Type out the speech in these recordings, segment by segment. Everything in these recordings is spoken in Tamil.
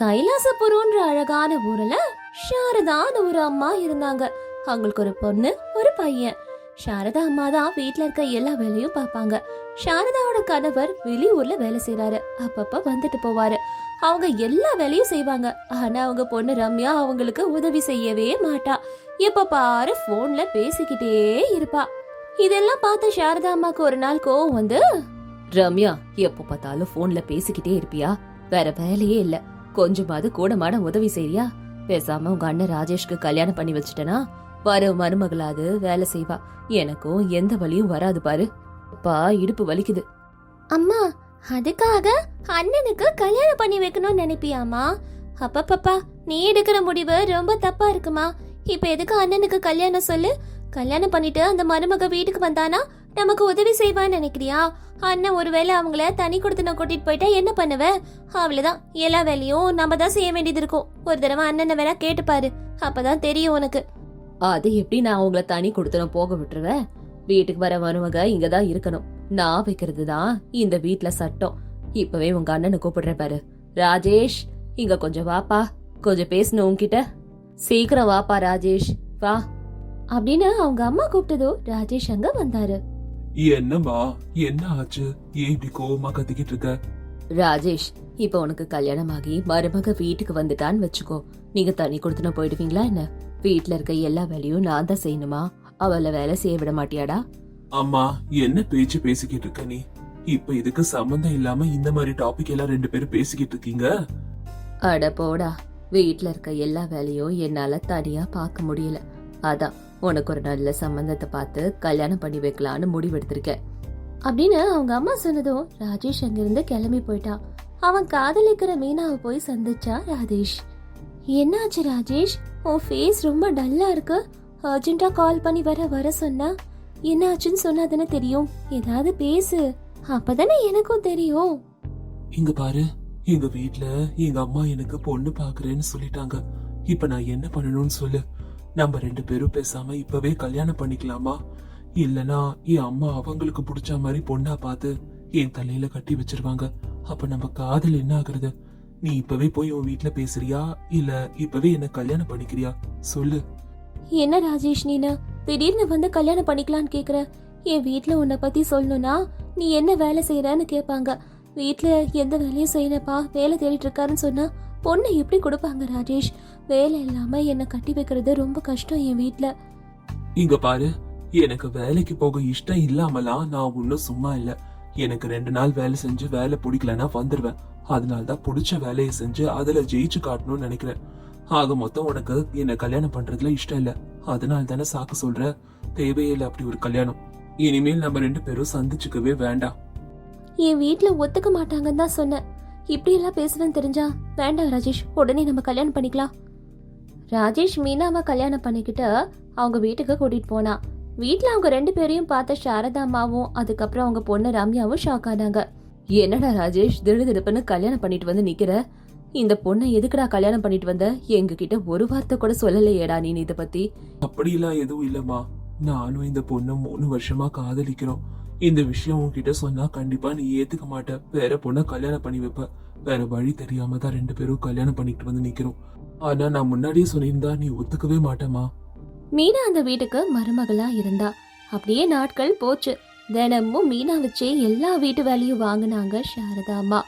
கைலாசபுரம்ன்ற அழகான ஊர்ல சாரதான்னு ஒரு அம்மா இருந்தாங்க. அவங்களுக்கு ஒரு பொண்ணு ஒரு பையன். சாரதா அம்மா தான் வீட்ல இருக்க எல்லா வேலையும் பார்ப்பாங்க. சாரதாவோட கணவர் வெளியூர்ல வேலை செய்யறாரு அப்பப்ப வந்துட்டு போவாரு. அவங்க எல்லா வேலையும் செய்வாங்க. ஆனா அவங்க பொண்ணு ரம்யா அவங்களுக்கு உதவி செய்யவே மாட்டா. எப்ப பாரு போன்ல பேசிக்கிட்டே இருப்பா. இதெல்லாம் பார்த்த சாரதா அம்மாக்கு ஒரு நாள் கோவம் வந்து ரம்யா எப்ப பார்த்தாலும் போன்ல பேசிக்கிட்டே இருப்பியா? வேற வேலையே இல்லை. கொஞ்சமாவது கூடமான உதவி செய்யா பேசாம உங்க அண்ணன் ராஜேஷ்க்கு கல்யாணம் பண்ணி வச்சுட்டனா? வர மருமகளாவது வேலை செய்வா. எனக்கும் எந்த வலியும் வராது பாரு. அப்பா இடுப்பு வலிக்குது. அம்மா அதுக்காக அண்ணனுக்கு கல்யாணம் பண்ணி வைக்கணும்னு நினைப்பியாமா அப்பப்பப்பா நீ எடுக்கிற முடிவு ரொம்ப தப்பா இருக்குமா? இப்ப எதுக்கு அண்ணனுக்கு கல்யாணம் சொல்லு? கல்யாணம் பண்ணிட்டு அந்த மருமக வீட்டுக்கு வந்தானா? நமக்கு உதவி செய்வான்னு நினைக்கிறியா? அண்ணன் ஒருவேளை அவங்கள தனி கொடுத்து கூட்டிட்டு போயிட்டா என்ன பண்ணுவ? அவ்வளவுதான். எல்லா வேலையும் நம்ம தான் செய்ய வேண்டியது இருக்கும். ஒரு தடவை அண்ணனை வேணா கேட்டு பாரு. அப்பதான் தெரியும் உனக்கு. அது எப்படி நான் அவங்கள தனி கொடுத்தனும் போக விட்டுருவேன் வீட்டுக்கு வர மருமக இங்க தான் இருக்கணும். நான் வைக்கிறது தான் இந்த வீட்டுல சட்டம். இப்பவே உங்க அண்ணனை கூப்பிடுற பாரு. ராஜேஷ் இங்க கொஞ்சம் வாப்பா. கொஞ்சம் பேசணும் உன்கிட்ட. சீக்கிரம் வாப்பா ராஜேஷ். வா. அப்படின்னு அவங்க அம்மா கூப்பிட்டதோ ராஜேஷ் அங்க வந்தாரு. என்னம்மா என்ன ஆச்சு? ஏன் இப்படி கோவமா கத்திக்கிட்டு இருக்க? ராஜேஷ் இப்ப உனக்கு கல்யாணம் ஆகி மருமக வீட்டுக்கு வந்துட்டான்னு வச்சுக்கோ. நீங்க தனி கொடுத்துன போயிடுவீங்களா என்ன? வீட்ல இருக்க எல்லா வேலையும் நான் தான் செய்யணுமா? அவளை வேலை செய்ய விட மாட்டியாடா? அம்மா என்ன பேச்சு பேசிக்கிட்டு இருக்க நீ? இப்ப இதுக்கு சம்பந்தம் இல்லாம இந்த மாதிரி டாபிக் எல்லாம் ரெண்டு பேரும் பேசிக்கிட்டு இருக்கீங்க? அட போடா. வீட்ல இருக்க எல்லா வேலையும் என்னால தனியா பார்க்க முடியல. அதான் உனக்கு ஒரு நல்ல சம்பந்தத்தை பார்த்து கல்யாணம் பண்ணி வைக்கலான்னு முடிவெடுத்திருக்கேன். அப்படின்னு அவங்க அம்மா சொன்னதும் ராஜேஷ் அங்கிருந்து கிளம்பி போயிட்டான். அவன் காதலிக்கிற மீனாவை போய் சந்திச்சா ராஜேஷ். என்னாச்சு ராஜேஷ்? உன் ஃபேஸ் ரொம்ப டல்லா இருக்கு. அர்ஜென்ட்டா கால் பண்ணி வர வர சொன்னா என்னாச்சுன்னு சொன்னா தானே தெரியும். ஏதாவது பேசு. அப்பதானே எனக்கும் தெரியும். இங்க பாரு. எங்க வீட்ல எங்க அம்மா எனக்கு பொண்ணு பாக்குறேன்னு சொல்லிட்டாங்க. இப்ப நான் என்ன பண்ணணும்னு சொல்லு. நம்ம ரெண்டு பேரும் பேசாம இப்பவே கல்யாணம் பண்ணிக்கலாமா? இல்லனா என் அம்மா அவங்களுக்கு பிடிச்ச மாதிரி பொண்ணா பார்த்து என் தலையில கட்டி வச்சிருவாங்க. அப்ப நம்ம காதல் என்ன ஆகுறது? நீ இப்பவே போய் உன் வீட்ல பேசுறியா? இல்ல இப்பவே என்ன கல்யாணம் பண்ணிக்கிறியா? சொல்லு. என்ன ராஜேஷ் நீனு? திடீர்னு வந்து கல்யாணம் பண்ணிக்கலான்னு கேக்குற? என் வீட்ல உன்னை பத்தி சொல்லணும்னா நீ என்ன வேலை செய்யறன்னு கேட்பாங்க வீட்ல எந்த வேலையும் செய்யலப்பா. வேலை தேடிட்டு இருக்காருன்னு சொன்னா பொண்ணை எப்படி கொடுப்பாங்க ராஜேஷ்? வேலை இல்லாம என்னை கட்டி வைக்கிறது ரொம்ப கஷ்டம் என் வீட்ல. இங்க பாரு எனக்கு வேலைக்கு போக இஷ்டம் இல்லாமலாம் நான் ஒன்னும் சும்மா இல்ல. எனக்கு ரெண்டு நாள் வேலை செஞ்சு வேலை பிடிக்கலன்னா வந்துருவேன். அதனால தான் பிடிச்ச வேலையை செஞ்சு அதுல ஜெயிச்சு காட்டணும்னு நினைக்கிறேன். ஆக மொத்தம் உனக்கு என்ன கல்யாணம் பண்றதுல இஷ்டம் இல்ல. அதனால தானே சாக்கு சொல்ற? தேவையில்லை அப்படி ஒரு கல்யாணம். இனிமேல் நம்ம ரெண்டு பேரும் சந்திச்சுக்கவே வேண்டாம். என் வீட்ல ஒத்துக்க மாட்டாங்கன்னு தான் சொன்னேன். இப்படி எல்லாம் பேசுவேன்னு தெரிஞ்சா? வேண்டாம் ராஜேஷ் உடனே நம்ம கல்யாணம் பண்ணிக்கலாம். ராஜேஷ் மீனாவை கல்யாணம் பண்ணிக்கிட்டு அவங்க வீட்டுக்கு கூட்டிட்டு போனா. வீட்டில் அவங்க ரெண்டு பேரையும் பார்த்த சாரதா அம்மாவும் அதுக்கப்புறம் அவங்க பொண்ணு ரம்யாவும் ஷாக் ஆனாங்க. என்னடா ராஜேஷ் திடுதிடுப்புன்னு கல்யாணம் பண்ணிட்டு வந்து நிக்கிற? இந்த பொண்ணை எதுக்குடா கல்யாணம் பண்ணிட்டு வந்த? எங்ககிட்ட ஒரு வார்த்தை கூட சொல்லலையேடா நீ இத பத்தி. அப்படிலாம் எதுவும் இல்லம்மா. நானும் இந்த பொண்ணு மூணு வருஷமா காதலிக்கிறோம். இந்த விஷயம் உன்கிட்ட சொன்னா கண்டிப்பா நீ ஏத்துக்க மாட்ட. வேற பொண்ணை கல்யாணம் பண்ணி வைப்ப. வேற வழி தெரியாம தான் ரெண்டு பேரும் கல்யாணம் பண்ணிட்டு வந்து நிக்கிறோம். ஆனா நான் முன்னாடியே சொல்லியிருந்தா நீ ஒத்துக்கவே மாட்டேமா மீனா அந்த வீட்டுக்கு மருமகளா இருந்தா. அப்படியே நாட்கள் போச்சு. தினமும் மீனா வச்சே எல்லா வீட்டு வேலையும் வாங்கினாங்க சாரதா அம்மா.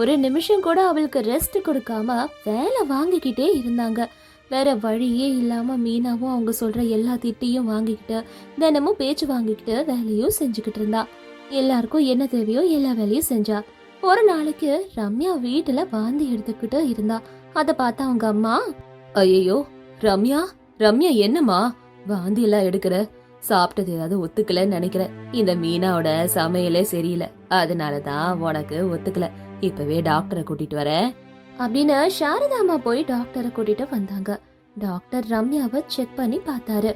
ஒரு நிமிஷம் கூட அவளுக்கு ரெஸ்ட் கொடுக்காம வேலை வாங்கிக்கிட்டே இருந்தாங்க. வேற வழியே இல்லாம மீனாவும் அவங்க சொல்ற எல்லா திட்டியும் வாங்கிக்கிட்டு தினமும் பேச்சு வாங்கிக்கிட்டு வேலையும் செஞ்சுக்கிட்டு இருந்தா. எல்லாருக்கும் என்ன தேவையோ எல்லா வேலையும் செஞ்சா. ஒரு நாளைக்கு ரம்யா வீட்டுல வாந்தி எடுத்துக்கிட்டு இருந்தா. அத பார்த்த அவங்க அம்மா ஐயோ ரம்யா ரம்யா என்னம்மா? வாந்தி எல்லாம் எடுக்கிற? சாப்பிட்டது ஏதாவது ஒத்துக்கலன்னு நினைக்கிறேன் இந்த மீனாவோட சமையலே சரியில்லை. அதனாலதான் உனக்கு ஒத்துக்கல. இப்பவே டாக்டரை கூட்டிட்டு வரேன் அப்படின்னு சாரதாமா அம்மா போய் டாக்டரை கூட்டிட்டு வந்தாங்க. டாக்டர் ரம்யாவை செக் பண்ணி பார்த்தாரு.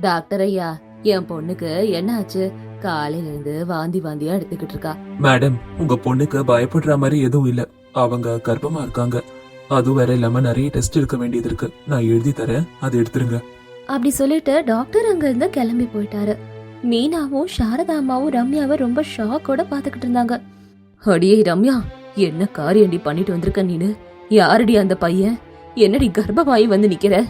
டாக்டர் ஐயா என் பொண்ணுக்கு என்ன ஆச்சு காலையில இருந்து வாந்தி வாந்தியா எடுத்துக்கிட்டு இருக்கா. மேடம் உங்க பொண்ணுக்கு பயப்படுற மாதிரி எதுவும் இல்ல. அவங்க கர்ப்பமா இருக்காங்க. அதுவும் வேற இல்லாம நிறைய டெஸ்ட் எடுக்க வேண்டியது இருக்கு. நான் எழுதி தரேன். அதை எடுத்துருங்க. அப்படி சொல்லிட்டு டாக்டர் அங்க இருந்து கிளம்பி போயிட்டாரு. மீனாவும் சாரதா அம்மாவும் ரம்யாவை ரொம்ப ஷாக்கோட பாத்துக்கிட்டு இருந்தாங்க. அடியே ரம்யா என்ன காரியண்டி பண்ணிட்டு வந்திருக்க நீனு? யாரடி அந்த பையன்? என்னடி கர்ப்பமாயி வந்து நிக்கிற?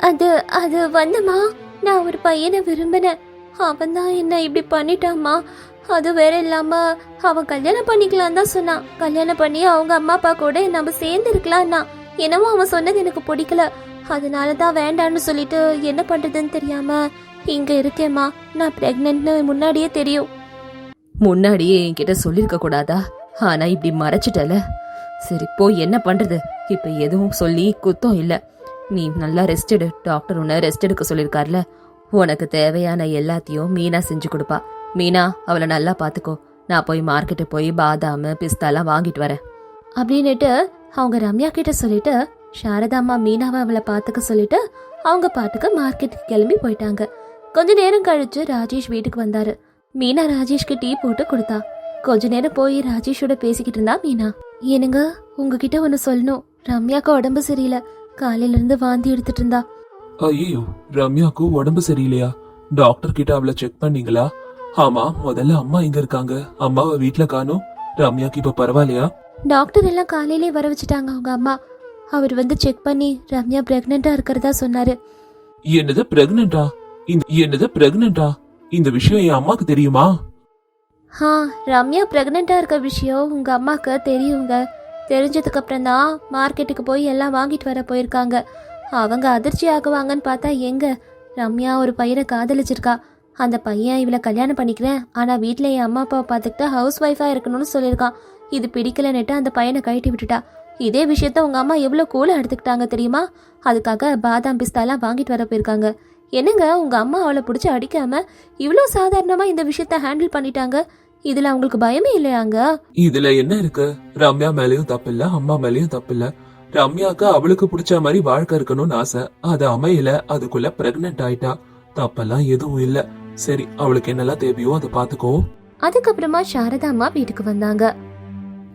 அது அது வந்தம்மா. நான் ஒரு பையனை விரும்பினேன். அவன் தான் என்ன இப்படி பண்ணிட்டாமா அது வேற இல்லாம அவன் கல்யாணம் பண்ணிக்கலாம் தான் சொன்னான். கல்யாணம் பண்ணி அவங்க அம்மா அப்பா கூட நம்ம சேர்ந்து இருக்கலாம்னா என்னவோ அவன் சொன்னது எனக்கு பிடிக்கல. அதனால தான் வேண்டான்னு சொல்லிட்டு என்ன பண்றதுன்னு தெரியாம இங்க இருக்கேம்மா. நான் பிரெக்னென்ட்னு முன்னாடியே தெரியும். முன்னாடியே என்கிட்ட சொல்லிருக்க கூடாதா? ஆனா இப்படி மறைச்சிட்டல. சரி போய் என்ன பண்றது? இப்ப எதுவும் சொல்லி குத்தம் இல்ல. நீ நல்லா ரெஸ்ட் எடு டாக்டர் உன்னை ரெஸ்ட் எடுக்க சொல்லிருக்கார்ல. உனக்கு தேவையான எல்லாத்தையும் மீனா செஞ்சு கொடுப்பா. மீனா அவளை நல்லா பாத்துக்கோ. நான் போய் மார்க்கெட்டு போய் பாதாம் பிஸ்தாலாம் வாங்கிட்டு வரேன். அப்படின்னுட்டு அவங்க ரம்யா கிட்ட சொல்லிட்டு சாரதாம்மா மீனாவை அவளை பாத்துக்க சொல்லிட்டு அவங்க பாட்டுக்கு மார்க்கெட்டுக்கு கிளம்பி போயிட்டாங்க. கொஞ்ச நேரம் கழிச்சு ராஜேஷ் வீட்டுக்கு வந்தாரு. மீனா ராஜேஷ்க்கு டீ போட்டு கொடுத்தா. கொஞ்ச நேரம் போய் ராஜேஷோட பேசிக்கிட்டு இருந்தா மீனா. ஏனுங்க உங்ககிட்ட ஒன்னு சொல்லணும். ரம்யாக்கு உடம்பு சரியில்லை. காலையில இருந்து வாந்தி எடுத்துட்டு இருந்தா. ஐயோ ரம்யாக்கு உடம்பு சரியில்லையா? டாக்டர் கிட்ட அவளை செக் பண்ணீங்களா? ஆமா முதல்ல அம்மா எங்க இருக்காங்க? அம்மாவை வீட்ல காணோம். ரம்யாக்கு இப்ப பரவாயில்லையா? டாக்டர் எல்லாம் காலையிலே வர வச்சுட்டாங்க அவங்க அம்மா. அவர் வந்து செக் பண்ணி ரம்யா பிரெக்னெண்டா இருக்கிறதா சொன்னாரு. என்னது பிரெக்னண்டா இந்த என்னது பிரெக்னண்டா இந்த விஷயம் என் அம்மாக்கு தெரியுமா? ஆ ரம்யா பிரெக்னெண்டா இருக்க விஷயம் உங்க அம்மாக்கு தெரியுங்க. தெரிஞ்சதுக்கு அப்புறம் தான் மார்க்கெட்டுக்கு போய் எல்லாம் வாங்கிட்டு வர போயிருக்காங்க. அவங்க அதிர்ச்சி ஆகுவாங்கன்னு பார்த்தா எங்க? ரம்யா ஒரு பையனை காதலிச்சிருக்கா. அந்த பையன் இவளை கல்யாணம் பண்ணிக்கிறேன். ஆனால் வீட்டில் என் அம்மா அப்பாவை பார்த்துக்கிட்டா ஹவுஸ் ஒய்ஃபாக இருக்கணும்னு சொல்லியிருக்கான். இது பிடிக்கலன்னுட்டு அந்த பையனை கழட்டி விட்டுட்டா. இதே விஷயத்த உங்க அம்மா எவ்வளோ கூலம் எடுத்துக்கிட்டாங்க தெரியுமா? அதுக்காக பாதாம் பிஸ்தாலாம் வாங்கிட்டு வர போயிருக்காங்க. என்னங்க உங்க அம்மா அவளை பிடிச்சி அடிக்காம இவ்வளோ சாதாரணமா இந்த விஷயத்த ஹேண்டில் பண்ணிட்டாங்க? இதுல அவங்களுக்கு பயமே இல்லையாங்க? இதுல என்ன இருக்கு? ரம்யா மேலயும் தப்பில்ல அம்மா மேலயும் தப்பில்ல ரம்யாக்கு அவளுக்கு பிடிச்ச மாதிரி வாழ்க்கை இருக்கணும்னு ஆசை. அது அமையல அதுக்குள்ள பிரெக்னென்ட் ஆயிட்டா. தப்பெல்லாம் எதுவும் இல்ல. சரி அவளுக்கு என்னெல்லாம் தேவையோ அதை பாத்துக்கோ அதுக்கப்புறமா சாரதா அம்மா வீட்டுக்கு வந்தாங்க.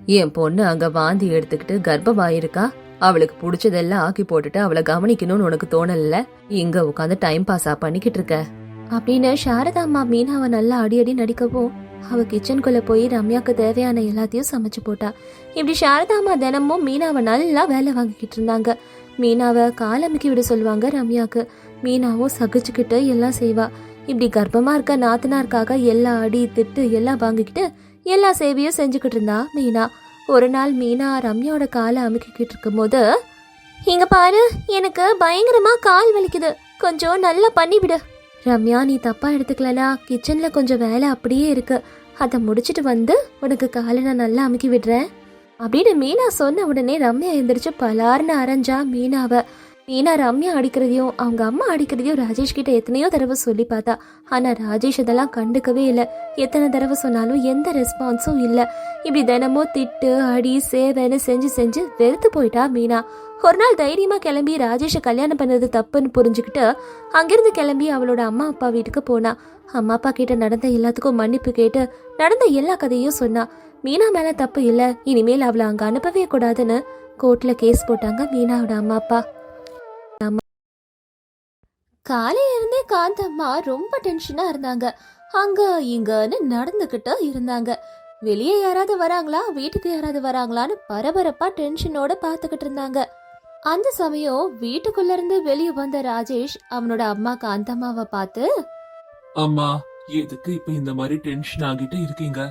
என் பொண்ணு அங்க வாந்தி எடுத்துக்கிட்டு கர்ப்பமாயிருக்கா. அவளுக்கு பிடிச்சதெல்லாம் ஆக்கி போட்டுட்டு அவளை கவனிக்கணும்னு உனக்கு தோணல. இங்க உட்காந்து டைம் பாஸா பண்ணிக்கிட்டு இருக்க. அப்படின்னு சாரதா அம்மா மீனாவை நல்லா அடி அடி நடிக்கவும் அவள் கிச்சனுக்குள்ளே போய் ரம்யாக்கு தேவையான எல்லாத்தையும் சமைச்சு போட்டா. இப்படி சாரதா அம்மா தினமும் மீனாவை நல்லா வேலை வாங்கிக்கிட்டு இருந்தாங்க. மீனாவை காலமிக்கி விட சொல்லுவாங்க ரம்யாவுக்கு மீனாவும் சகிச்சுக்கிட்டு எல்லாம் செய்வா. இப்படி கர்ப்பமாக இருக்க நாத்தனாருக்காக எல்லா அடி திட்டு எல்லாம் வாங்கிக்கிட்டு எல்லா சேவையும் செஞ்சுக்கிட்டு இருந்தா மீனா. ஒரு நாள் மீனா ரம்யாவோட காலை அமுக்கிக்கிட்டு இருக்கும்போது இங்கே பாரு எனக்கு பயங்கரமாக கால் வலிக்குது. கொஞ்சம் நல்லா பண்ணிவிடு. ரம்யா நீ தப்பா எடுத்துக்கலனா கிச்சன்ல கொஞ்சம் வேலை அப்படியே இருக்கு. அதை முடிச்சிட்டு வந்து உனக்கு காலை நான் நல்லா அமுக்கி விடுறேன். அப்படின்னு மீனா சொன்ன உடனே ரம்யா எந்திரிச்சு பலார்னு அரைஞ்சா மீனாவை. மீனா ரம்யா அடிக்கிறதையும் அவங்க அம்மா அடிக்கிறதையும் ராஜேஷ் கிட்ட எத்தனையோ தடவை சொல்லி பார்த்தா. ஆனா ராஜேஷ் இதெல்லாம் கண்டுக்கவே இல்லை. எத்தனை தடவை சொன்னாலும் எந்த ரெஸ்பான்ஸும் இல்லை. இப்படி தினமும் திட்டு அடி சேவைன்னு செஞ்சு செஞ்சு வெறுத்து போயிட்டா மீனா. ஒரு நாள் தைரியமா கிளம்பி ராஜேஷை கல்யாணம் பண்ணது தப்புன்னு புரிஞ்சுக்கிட்டு அங்கிருந்து கிளம்பி அவளோட அம்மா அப்பா வீட்டுக்கு போனா. அம்மா அப்பா கிட்ட நடந்த எல்லாத்துக்கும் மன்னிப்பு கேட்டு நடந்த எல்லா கதையும் சொன்னா. மீனா மேல தப்பு இல்லை. இனிமேல் அவளை அங்க அனுப்பவே கூடாதுன்னு கோர்ட்ல கேஸ் போட்டாங்க மீனாவோட அம்மா அப்பா. காலையில இருந்தே காந்தம்மா ரொம்ப டென்ஷனா இருந்தாங்க. அங்க இங்கன்னு நடந்துகிட்டு இருந்தாங்க. வெளியே யாராவது வராங்களா? வீட்டுக்கு யாராவது வராங்களான்னு பரபரப்பா டென்ஷனோட பாத்துக்கிட்டு இருந்தாங்க. அந்த சமயம் வீட்டுக்குள்ள இருந்து வெளியே வந்த ராஜேஷ் அவனோட அம்மா காந்தம்மாவை பார்த்து அம்மா எதுக்கு இப்ப இந்த மாதிரி டென்ஷன் ஆகிட்டு இருக்கீங்க?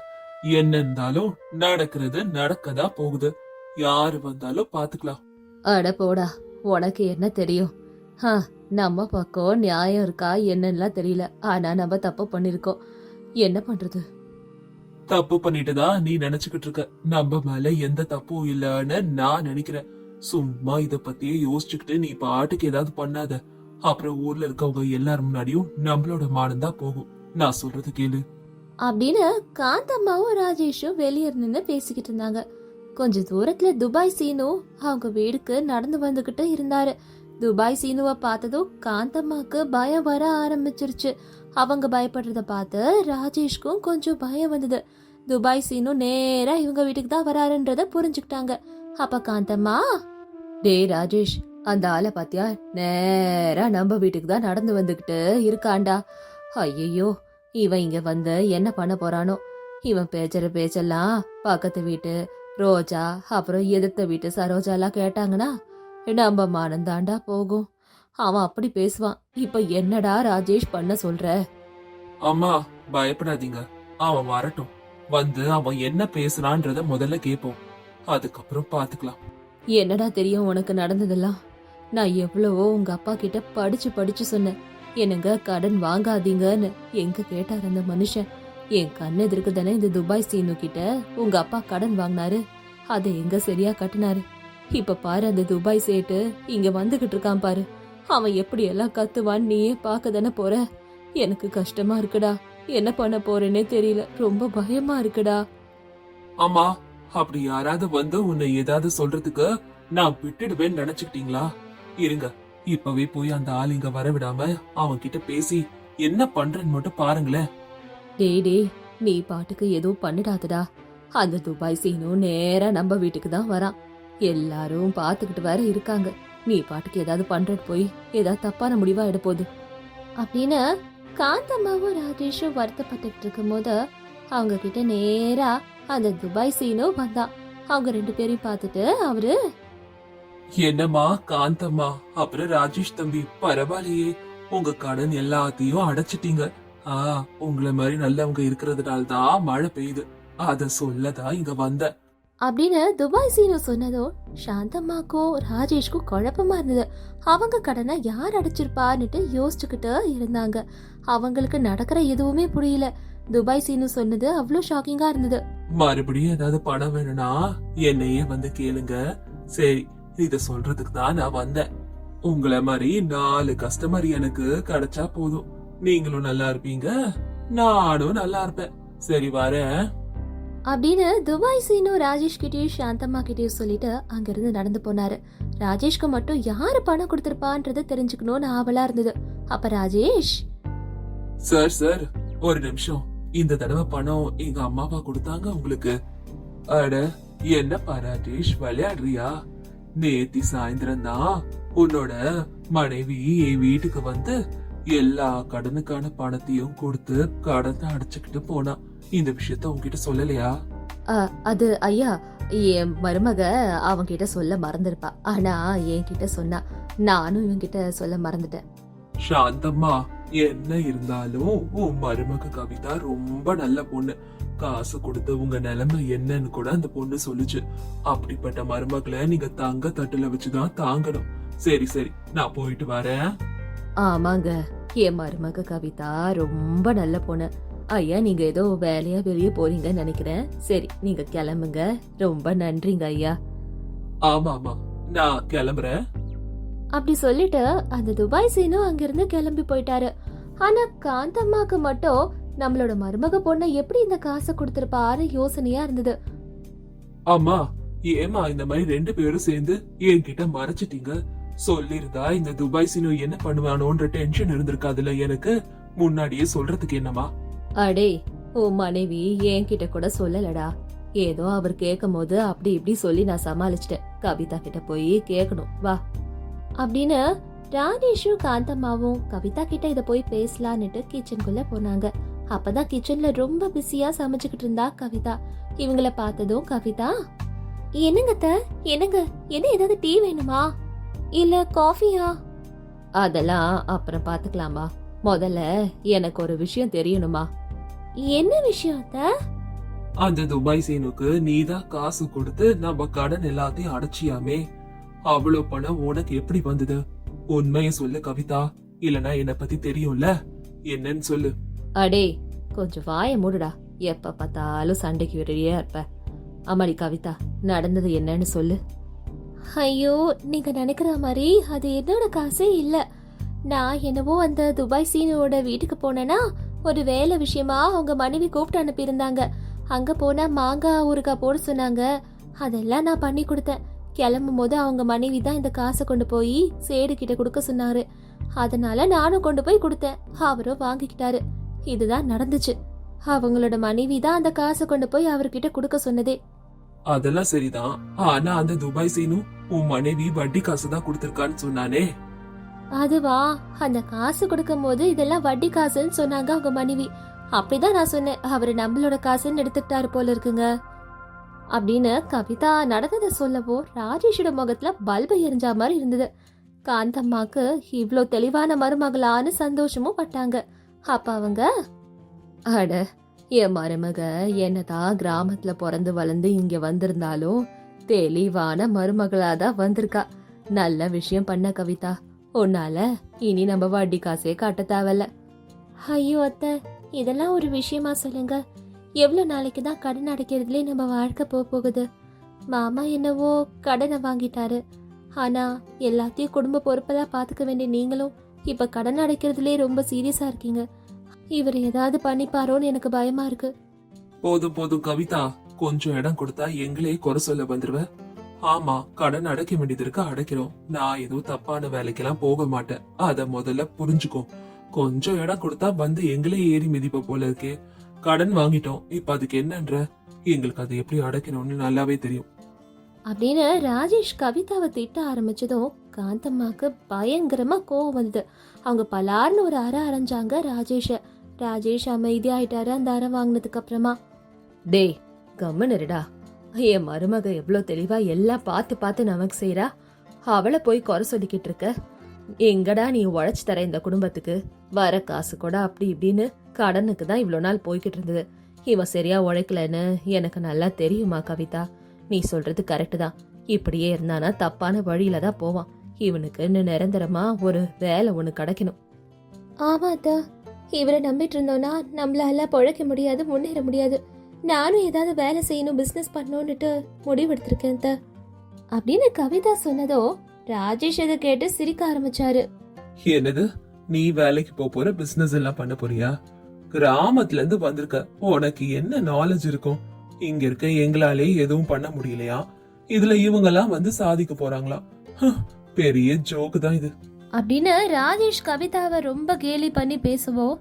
என்ன இருந்தாலும் நடக்கிறது நடக்கதா போகுது. யாரு வந்தாலும் பாத்துக்கலாம் அட போடா உனக்கு என்ன தெரியும்? ஹ, நம்ம பக்கம் நியாயம் இருக்கா என்னன்னுலாம் தெரியல. ஆனா நம்ம தப்பு பண்ணிருக்கோம். என்ன பண்றது? தப்பு பண்ணிட்டுதா நீ நினைச்சுக்கிட்டு இருக்க. நம்ம மேல எந்த தப்பும் இல்லன்னு நான் நினைக்கிறேன். சும்மா இத பத்தியே யோசிச்சுக்கிட்டு நீ பாட்டுக்கு ஏதாவது பண்ணாத. அப்புறம் ஊர்ல இருக்கவங்க எல்லாரும் முன்னாடியும் நம்மளோட மானம் தான் போகும். நான் சொல்றது கேளு. அப்படின்னு காந்தம்மாவும் ராஜேஷும் வெளியே நின்று பேசிக்கிட்டு இருந்தாங்க. கொஞ்ச தூரத்துல துபாய் சீனு அவங்க வீடுக்கு நடந்து வந்துகிட்டு இருந்தாரு. துபாய் சீனுவை பார்த்ததும் காந்தம்மாக்கு பயம் வர ஆரம்பிச்சிருச்சு. அவங்க பயப்படுறத பார்த்து ராஜேஷ்க்கும் கொஞ்சம் பயம் வந்தது. துபாய் சீனு நேரா இவங்க வீட்டுக்கு தான் வராருன்றத புரிஞ்சுக்கிட்டாங்க. அப்ப காந்தம்மா? டேய் ராஜேஷ் அந்த ஆளை பாத்தியா? நேரா நம்ம வீட்டுக்கு தான் நடந்து வந்துகிட்டு இருக்காண்டா ஐயோ இவன் இங்க வந்து என்ன பண்ண போறானோ? இவன் பேசுற பேச்செல்லாம் பக்கத்து வீட்டு ரோஜா அப்புறம் எதிர்த்த வீட்டு சரோஜாலாம் கேட்டாங்கன்னா நம்ம மனம் தாண்டா போகும். அவன் அப்படி பேசுவான். இப்ப என்னடா ராஜேஷ் பண்ண சொல்ற? அம்மா பயப்படாதீங்க. அவன் வரட்டும். வந்து அவன் என்ன பேசுறான்றத முதல்ல கேட்போம் அதுக்கப்புறம் பாத்துக்கலாம். என்னடா தெரியும் உனக்கு நடந்ததெல்லாம்? நான் எவ்வளவோ உங்க அப்பா கிட்ட படிச்சு படிச்சு சொன்னேன். என்னங்க கடன் வாங்காதீங்கன்னு எங்க கேட்டார் அந்த மனுஷன்? என் கண்ணு எதிர்க்கு தானே இந்த துபாய் சீனு கிட்ட உங்க அப்பா கடன் வாங்கினாரு. அதை எங்க சரியா கட்டினாரு? இப்ப பாரு அந்த துபாய் சேட்டு இங்க வந்துகிட்டு இருக்கான் பாரு. அவன் எப்படி எல்லாம் கத்துவான்னு நீயே பார்க்க தானே போற? எனக்கு கஷ்டமா இருக்குடா. என்ன பண்ண போறேனே தெரியல. ரொம்ப பயமா இருக்குடா. அம்மா அப்படி யாராவது வந்து உன்னை ஏதாவது சொல்றதுக்கு நான் விட்டுடுவேன்னு நினைச்சுக்கிட்டீங்களா? இருங்க இப்பவே போய் அந்த ஆள் இங்க வர விடாம அவன் கிட்ட பேசி என்ன பண்றேன்னு மட்டும் பாருங்களேன். டேய் டேய் நீ பாட்டுக்கு எதுவும் பண்ணிடாதடா. அந்த துபாய் சீனும் நேரா நம்ம வீட்டுக்கு தான் வரான். எல்லாரும் பார்த்துக்கிட்டு வேற இருக்காங்க. நீ பாட்டுக்கு ஏதாவது பண்றது போய் ஏதாவது தப்பான முடிவா எடுப்போது அப்படின்னு காந்தம்மாவும் ராஜேஷும் வருத்தப்பட்டுட்டு இருக்கும்போது அவங்க கிட்ட நேரா அந்த துபாய் சீனும் வந்தான். அவங்க ரெண்டு பேரையும் பார்த்துட்டு அவரு என்னம்மா காந்தம்மா அப்புறம் ராஜேஷ் தம்பி பரவாயில்லையே. உங்க கடன் எல்லாத்தையும் அடைச்சிட்டீங்க. ஆ உங்களை மாதிரி நல்லவங்க இருக்கிறதுனால தான் மழை பெய்யுது. அத சொல்லதான் இங்க வந்தேன். அப்படின்னு துபாய் சீனு சொன்னதும் சாந்தம்மாக்கும் ராஜேஷ்க்கும் குழப்பமா இருந்தது. அவங்க கடனை யார் அடைச்சிருப்பான்னுட்டு யோசிச்சுக்கிட்டு இருந்தாங்க. அவங்களுக்கு நடக்கிற எதுவுமே புரியல. துபாய் சீனு சொன்னது அவ்வளோ ஷாக்கிங்கா இருந்தது. மறுபடியும் ஏதாவது பணம் வேணும்னா என்னையே வந்து கேளுங்க. சரி இத சொல்றதுக்கு தான் நான் வந்தேன். உங்களை மாதிரி நாலு கஸ்டமர் எனக்கு கிடைச்சா போதும். நீங்களும் நல்லா இருப்பீங்க. நானும் நல்லா இருப்பேன். சரி வரேன். அப்படின்னு துபாய் சீனு ராஜேஷ் கிட்டயும் சாந்தம்மா கிட்டயும் சொல்லிட்டு அங்கிருந்து நடந்து போனாரு. ராஜேஷ்க்கு மட்டும் யாரு பணம் கொடுத்திருப்பான்றது தெரிஞ்சுக்கணும்னு ஆவலா இருந்தது. அப்ப ராஜேஷ்? சார் சார் ஒரு நிமிஷம். இந்த தடவை பணம் எங்க அம்மாவா கொடுத்தாங்க உங்களுக்கு? அட என்னப்பா ராஜேஷ் விளையாடுறியா? நேத்தி சாயந்தரம் தான் உன்னோட மனைவி என் வீட்டுக்கு வந்து எல்லா கடனுக்கான பணத்தையும் கொடுத்து கடனை அடைச்சுக்கிட்டு போனான் இந்த விஷயத்த உன்கிட்ட சொல்லலையா? அ, அது ஐயா என் மருமக அவன்கிட்ட சொல்ல மறந்துருப்பா. ஆனா என்கிட்ட சொன்னா நானும் இவன்கிட்ட சொல்ல மறந்துட்டேன். சாந்தம்மா என்ன இருந்தாலும் உன் மருமக கவிதா ரொம்ப நல்ல பொண்ணு. காசு கொடுத்து உங்க நிலைமை என்னன்னு கூட அந்த பொண்ணு சொல்லுச்சு. அப்படிப்பட்ட மருமகளை நீங்க தங்க தட்டுல வச்சுதான் தாங்கணும். சரி சரி நான் போயிட்டு வரேன். ஆமாங்க என் மருமக கவிதா ரொம்ப நல்ல பொண்ணு. ஐயா நீங்க ஏதோ வேலையா வெளியே போறீங்கன்னு நினைக்கிறேன். சரி நீங்க கிளம்புங்க. ரொம்ப நன்றிங்க ஐயா. ஆமா ஆமா நான் கிளம்புறேன். அப்படி சொல்லிட்டு அந்த துபாய் சீனும் அங்கிருந்து கிளம்பி போயிட்டாரு. ஆனா காந்தம்மாக்கு மட்டும் நம்மளோட மருமக பொண்ணை எப்படி இந்த காசை கொடுத்திருப்பாரு யோசனையா இருந்தது. அம்மா ஏமா இந்த மாதிரி ரெண்டு பேரும் சேர்ந்து என்கிட்ட மறைச்சிட்டீங்க? சொல்லிருந்தா இந்த துபாய் சீனு என்ன பண்ணுவானோன்ற டென்ஷன் இருந்திருக்காதுல்ல எனக்கு? முன்னாடியே சொல்றதுக்கு என்னமா அடே உன் மனைவி என்கிட்ட கூட சொல்லலடா. ஏதோ அவர் கேட்கும் போது அப்படி இப்படி சொல்லி நான் சமாளிச்சிட்டேன். கவிதா கிட்ட போய் கேட்கணும் வா. அப்படின்னு ராஜேஷும் காந்தம்மாவும் கவிதா கிட்ட இத போய் பேசலான்னுட்டு கிச்சனுக்குள்ள போனாங்க. அப்பதான் கிச்சன்ல ரொம்ப பிஸியா சமைச்சுக்கிட்டு இருந்தா கவிதா. இவங்கள பார்த்ததும் கவிதா என்னங்க த என்னங்க? என்ன ஏதாவது டீ வேணுமா? இல்ல காஃபியா? அதெல்லாம் அப்புறம் பாத்துக்கலாமா. முதல்ல எனக்கு ஒரு விஷயம் தெரியணுமா? என்ன விஷயம் அத்தை? அந்த துபாய் சீனுக்கு நீதான் காசு கொடுத்து நம்ம கடன் எல்லாத்தையும் அடைச்சியாமே. அவ்வளவு பணம் உனக்கு எப்படி வந்தது? உண்மையை சொல்லு கவிதா. இல்லனா என்ன பத்தி தெரியும்ல? என்னன்னு சொல்லு. அடே கொஞ்சம் வாய மூடுடா. எப்ப பார்த்தாலும் சண்டைக்கு விரையா இருப்ப. அம்மாடி கவிதா நடந்தது என்னன்னு சொல்லு. ஐயோ நீங்க நினைக்கிற மாதிரி அது என்னோட காசே இல்ல. நான் என்னவோ அந்த துபாய் சீனோட வீட்டுக்கு போனேன்னா ஒரு வேலை விஷயமா அவங்க மனைவி கூப்பிட்டு அனுப்பியிருந்தாங்க. அங்க போனா மாங்காய் ஊறுகாய் போட சொன்னாங்க. அதெல்லாம் நான் பண்ணி கொடுத்தேன். கிளம்பும் போது அவங்க மனைவி தான் இந்த காசை கொண்டு போய் சேடு கிட்ட கொடுக்க சொன்னாரு. அதனால நானும் கொண்டு போய் கொடுத்தேன். அவரும் வாங்கிக்கிட்டாரு. இதுதான் நடந்துச்சு. அவங்களோட மனைவி தான் அந்த காசை கொண்டு போய் அவர்கிட்ட கொடுக்க சொன்னதே. அதெல்லாம் சரிதான். ஆனா அந்த துபாய் சீனும் உன் மனைவி வட்டி காசு தான் கொடுத்திருக்கான்னு சொன்னானே. அதுவா அந்த காசு கொடுக்கும் போது இதெல்லாம் வட்டி காசுன்னு சொன்னாங்க அவங்க மனைவி. அப்படிதான் நான் சொன்னேன் அவரு நம்மளோட காசுன்னு எடுத்துக்கிட்டாரு போல இருக்குங்க. அப்படின்னு கவிதா நடந்ததை சொல்லவோ ராஜேஷோட முகத்துல பல்பு எரிஞ்சா மாதிரி இருந்தது. காந்தம்மாக்கு இவ்வளோ தெளிவான மருமகளான்னு சந்தோஷமும் பட்டாங்க. அப்ப அவங்க அட என் மருமக என்னதான் கிராமத்துல பிறந்து வளர்ந்து இங்க வந்திருந்தாலும் தெளிவான மருமகளா தான் வந்திருக்கா. நல்ல விஷயம் பண்ண கவிதா. உன்னால இனி நம்ம வட்டி காசே காட்ட தேவையில்ல. ஐயோ அத்தை இதெல்லாம் ஒரு விஷயமா சொல்லுங்க. எவ்வளோ நாளைக்கு தான் கடன் அடைக்கிறதுலே நம்ம வாழ்க்கை போக போகுது. மாமா என்னவோ கடனை வாங்கிட்டாரு. ஆனா எல்லாத்தையும் குடும்ப பொறுப்பெல்லாம் பார்த்துக்க வேண்டிய நீங்களும் இப்ப கடன் அடைக்கிறதுலே ரொம்ப சீரியஸா இருக்கீங்க. இவர் ஏதாவது பண்ணிப்பாரோன்னு எனக்கு பயமா இருக்கு. போதும் போதும் கவிதா. கொஞ்சம் இடம் கொடுத்தா எங்களே குறை சொல்ல வந்துருவேன் ஆமா கடன் அடைக்க வேண்டியது இருக்கு அடைக்கிறோம். நான் எதுவும் தப்பான வேலைக்கெல்லாம் போக மாட்டேன். அத முதல்ல புரிஞ்சுக்கோ. கொஞ்சம் இடம் கொடுத்தா வந்து எங்களே ஏறி மிதிப்ப போல இருக்கே. கடன் வாங்கிட்டோம். இப்ப அதுக்கு என்னன்ற? எங்களுக்கு அதை எப்படி அடைக்கணும்னு நல்லாவே தெரியும். அப்படின்னு ராஜேஷ் கவிதாவை திட்ட ஆரம்பிச்சதும் காந்தம்மாக்கு பயங்கரமா கோவம் வந்தது. அவங்க பலார்னு ஒரு அறை அரைஞ்சாங்க ராஜேஷ. ராஜேஷ் அமைதியாயிட்டாரு அந்த அறை வாங்கினதுக்கு அப்புறமா. டேய் கம்முனருடா என் மருமக எவ்வளோ தெளிவா எல்லாம் பார்த்து பார்த்து நமக்கு செய்கிறா அவளை போய் குறை சொல்லிக்கிட்டு இருக்க. எங்கடா நீ உழைச்சி தர இந்த குடும்பத்துக்கு? வர காசு கூட அப்படி இப்படின்னு கடனுக்கு தான் இவ்வளோ நாள் போய்கிட்டு இருந்தது. இவன் சரியா உழைக்கலன்னு எனக்கு நல்லா தெரியுமா கவிதா? நீ சொல்றது கரெக்டு தான். இப்படியே இருந்தானா தப்பான வழியில தான் போவான். இவனுக்கு நிரந்தரமா ஒரு வேலை ஒன்று கிடைக்கணும். ஆமா அத்தா. இவரை நம்பிட்டு இருந்தோம்னா நம்மளால பொழைக்க முடியாது முன்னேற முடியாது. நானும் ஏதாவது வேலை செய்யணும் பிசினஸ் பண்ணணும்னுட்டு முடிவெடுத்திருக்கேன் அப்படின்னு கவிதா சொன்னதோ ராஜேஷ் அதை கேட்டு சிரிக்க ஆரம்பிச்சாரு. என்னது? நீ வேலைக்கு போக போற பிசினஸ் எல்லாம் பண்ண போறியா? கிராமத்துல இருந்து வந்திருக்க உனக்கு என்ன நாலேஜ் இருக்கும்? இங்க இருக்க எங்களாலே எதுவும் பண்ண முடியலையா? இதுல இவங்க எல்லாம் வந்து சாதிக்க போறாங்களா? பெரிய ஜோக்கு தான் இது. அப்படின்னு ராஜேஷ் கவிதாவை ரொம்ப கேலி பண்ணி பேசவோ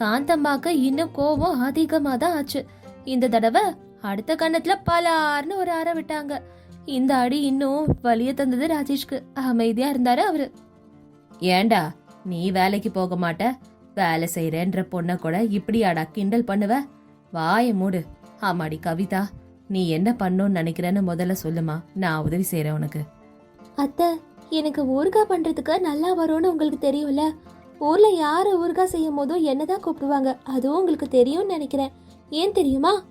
காந்தம்மாக்கு இன்னும் கோபம் அதிகமா தான் ஆச்சு. இந்த தடவை அடுத்த கண்ணத்துல பலார்னு ஒரு அறை விட்டாங்க. இந்த அடி இன்னும் வலிய தந்தது ராஜேஷ்க்கு. அமைதியா இருந்தாரு அவரு. ஏண்டா நீ வேலைக்கு போக மாட்ட? வேலை செய்யறேன்ற பொண்ண கூட இப்படியாடா கிண்டல் பண்ணுவ? வாய மூடு. ஆமாடி கவிதா நீ என்ன பண்ணணும்னு நினைக்கிறேன்னு முதல்ல சொல்லுமா. நான் உதவி செய்யறேன் உனக்கு. அத்தை எனக்கு ஊறுகாய் பண்றதுக்கு நல்லா வரும்னு உங்களுக்கு தெரியும்ல. ஊர்ல யாரு ஊறுகாய் செய்யும் போதும் என்னதான் கூப்பிடுவாங்க. அதுவும் உங்களுக்கு தெரியும்னு நினைக்கிறேன். ஏன் தெரியுமா?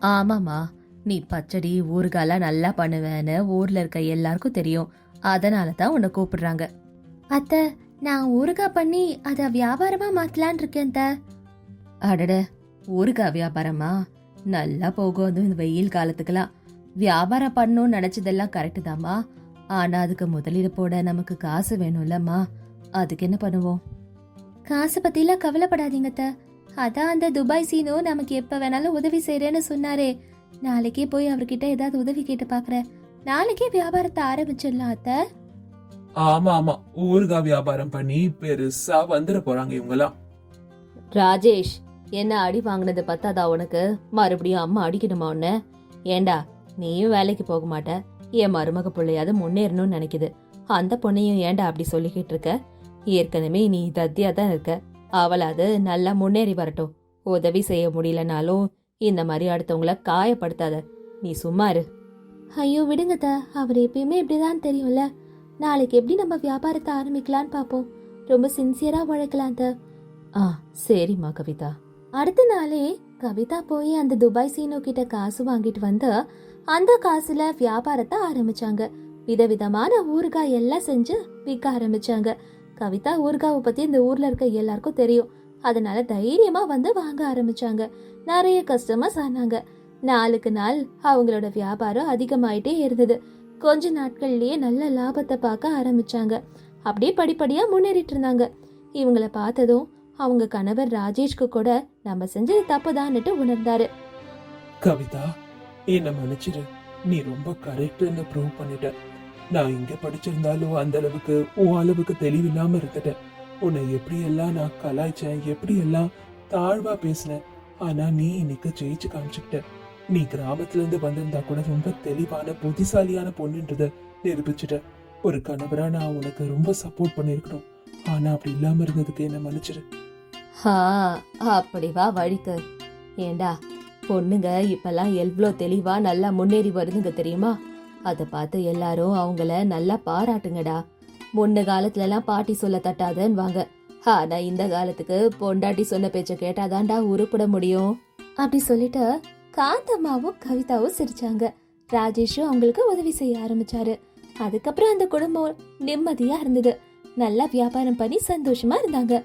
ஆமாமா நீ பச்சடி ஊறுகாய்லாம் நல்லா பண்ணுவேன்னு ஊர்ல இருக்க எல்லாருக்கும் தெரியும். அதனால தான் உன்னை கூப்பிடுறாங்க. அத்தை நான் ஊறுகாய் பண்ணி அதை வியாபாரமா மாத்தலான் இருக்கேன் த அடட ஊறுகாய் வியாபாரமா? நல்லா போகும். அதுவும் இந்த வெயில் காலத்துக்கெல்லாம். வியாபாரம் பண்ணணும்னு நினைச்சதெல்லாம் கரெக்டு தாம்மா. ஆனா அதுக்கு முதலீடு போட நமக்கு காசு வேணும்லம்மா. அதுக்கு என்ன பண்ணுவோம்? காசு பத்திலாம் கவலைப்படாதீங்க அத்தை. அதான் அந்த துபாய் சீனோ நமக்கு எப்ப வேணாலும் உதவி செய்யறேன்னு சொன்னாரே. நாளைக்கே போய் அவர்கிட்ட ஏதாவது உதவி கேட்டு பாக்குறேன். நாளைக்கே வியாபாரத்தை ஆரம்பிச்சிடலாம் அத்தை. ஆமா ஆமா. ஊறுகாய் வியாபாரம் பண்ணி பெருசா வந்துட போறாங்க இவங்க எல்லாம் ராஜேஷ் என்ன அடி வாங்கினது பத்தாதா உனக்கு? மறுபடியும் அம்மா அடிக்கணுமா உன்ன? ஏண்டா நீயும் வேலைக்கு போக மாட்ட. என் மருமக பிள்ளையாவது முன்னேறணும்னு நினைக்குது. அந்த பொண்ணையும் ஏண்டா அப்படி சொல்லிக்கிட்டு இருக்க? ஏற்கனவே நீ தத்தியா தான் இருக்க. அவளாவது நல்லா முன்னேறி வரட்டும். உதவி செய்ய முடியலனாலும் இந்த மாதிரி அடுத்தவங்கள காயப்படுத்தாத. நீ சும்மா இரு. ஐயோ விடுங்க அவர் எப்பயுமே இப்படிதான் தெரியும்ல. நாளைக்கு எப்படி நம்ம வியாபாரத்தை ஆரம்பிக்கலான்னு பார்ப்போம். ரொம்ப சின்சியரா உழைக்கலாம் ஆ சரிம்மா கவிதா. அடுத்த நாளே கவிதா போய் அந்த துபாய் சீனோ கிட்ட காசு வாங்கிட்டு வந்து அந்த காசுல வியாபாரத்தை ஆரம்பிச்சாங்க. விதவிதமான ஊறுகாய் எல்லாம் செஞ்சு விற்க ஆரம்பிச்சாங்க. கவிதா ஊர்காவை பத்தி இந்த ஊர்ல இருக்க எல்லாருக்கும் தெரியும். அதனால தைரியமா வந்து வாங்க ஆரம்பிச்சாங்க. நிறைய கஸ்டமர்ஸ் ஆனாங்க. நாளுக்கு நாள் அவங்களோட வியாபாரம் அதிகமாயிட்டே இருந்தது. கொஞ்ச நாட்கள்லயே நல்ல லாபத்தை பார்க்க ஆரம்பிச்சாங்க. அப்படியே படிப்படியா முன்னேறிட்டு இருந்தாங்க. இவங்கள பார்த்ததும் அவங்க கணவர் ராஜேஷ்க்கு கூட நம்ம செஞ்சது தப்புதான்னுட்டு உணர்ந்தாரு. கவிதா என்ன மன்னிச்சிரு. நீ ரொம்ப கரெக்ட்னு ப்ரூவ் பண்ணிட்ட. நான் இங்க படிச்சிருந்தாலும் அந்த அளவுக்கு உன் அளவுக்கு தெளிவில்லாம இருந்துட்டேன். உன்னை எப்படியெல்லாம் நான் கலாய்ச்சேன் எப்படியெல்லாம் தாழ்வா பேசினேன் ஆனா நீ இன்னைக்கு ஜெயிச்சு காமிச்சுக்கிட்ட. நீ கிராமத்துல இருந்து வந்திருந்தா கூட ரொம்ப தெளிவான புத்திசாலியான பொண்ணுன்றத நிரூபிச்சுட்ட. ஒரு கணவரா நான் உனக்கு ரொம்ப சப்போர்ட் பண்ணிருக்கணும் ஆனா அப்படி இல்லாம இருந்ததுக்கு என்ன மன்னிச்சிரு. ஹா அப்படி வா வழிக்கு ஏண்டா பொண்ணுங்க இப்பெல்லாம் எவ்வளோ தெளிவா நல்லா முன்னேறி வருதுங்க தெரியுமா? அதை பார்த்து எல்லாரும் அவங்கள நல்லா பாராட்டுங்கடா. முன்ன காலத்துலலாம் பாட்டி சொல்ல தட்டாதன்வாங்க ஆனா இந்த காலத்துக்கு பொண்டாட்டி சொன்ன பேச்ச கேட்டாதான்டா உருப்பிட முடியும். அப்படி சொல்லிட்டு காந்தம்மாவும் கவிதாவும் சிரிச்சாங்க. ராஜேஷும் அவங்களுக்கு உதவி செய்ய ஆரம்பிச்சாரு. அதுக்கப்புறம் அந்த குடும்பம் நிம்மதியா இருந்தது. நல்லா வியாபாரம் பண்ணி சந்தோஷமா இருந்தாங்க.